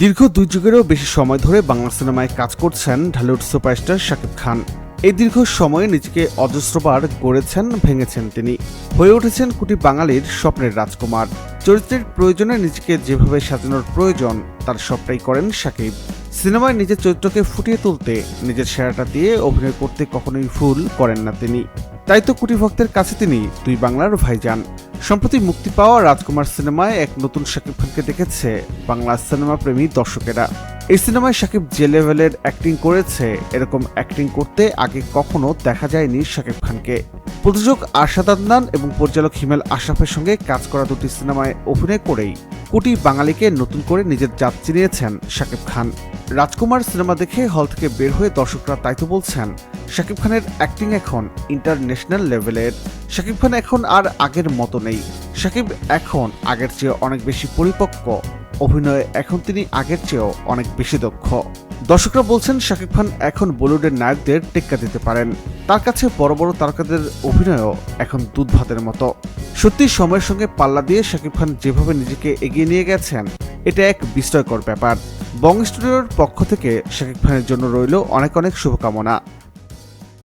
দীর্ঘ দুই যুগেরও বেশি সময় ধরে বাংলা সিনেমায় কাজ করছেন ঢালিউড সুপারস্টার শাকিব খান। এই দীর্ঘ সময়ে নিজেকে অজস্রবার গড়েছেন, ভেঙেছেন তিনি। হয়ে উঠেছেন কোটি বাঙালির স্বপ্নের রাজকুমার। চরিত্রের প্রয়োজনে নিজেকে যেভাবে সাজানোর প্রয়োজন, তার সবটাই করেন শাকিব। সিনেমায় নিজের চরিত্রকে ফুটিয়ে তুলতে, নিজের সেরাটা দিয়ে অভিনয় করতে কখনোই ভুল করেন না তিনি। তাই তো কোটি ভক্তের কাছে তিনি দুই বাংলার ভাইজান। সম্প্রতি মুক্তি পাওয়া রাজকুমার সিনেমায় এক নতুন শাকিব খানকে দেখেছে বাংলা সিনেমা প্রেমী দর্শকেরা। এই সিনেমায় শাকিব যে লেভেলের অ্যাক্টিং করেছে, এরকম অ্যাক্টিং করতে আগে কখনো দেখা যায়নি শাকিব খানকে। প্রযোজক আরশাদ আদনান এবং পরিচালক হিমেল আশরাফের সঙ্গে কাজ করা দুটি সিনেমায় অভিনয় করেই কোটি বাঙালিকে নতুন করে নিজের জাত চিনিয়েছেন শাকিব খান। রাজকুমার সিনেমা দেখে হল থেকে বের হয়ে দর্শকরা তাই তো বলছেন, শাকিব খানের অ্যাক্টিং এখন ইন্টারন্যাশনাল লেভেলের শাকিব খান এখন আর আগের মতো নেই। শাকিব এখন আগের চেয়ে অনেক বেশি পরিপক্ক। অভিনয়ে এখন তিনি আগের চেয়েও অনেক বেশি দক্ষ। দর্শকরা বলছেন, শাকিব খান এখন বলিউডের নায়কদের টেক্কা দিতে পারেন। তার কাছে বড় বড় তারকাদের অভিনয়ও এখন দুধ ভাতের মতো। সত্যি সময়ের সঙ্গে পাল্লা দিয়ে শাকিব খান যেভাবে নিজেকে এগিয়ে নিয়ে গেছেন, এটা এক বিস্ময়কর ব্যাপার। বং স্টুডিওর পক্ষ থেকে শাকিব খানের জন্য রইল অনেক অনেক শুভকামনা।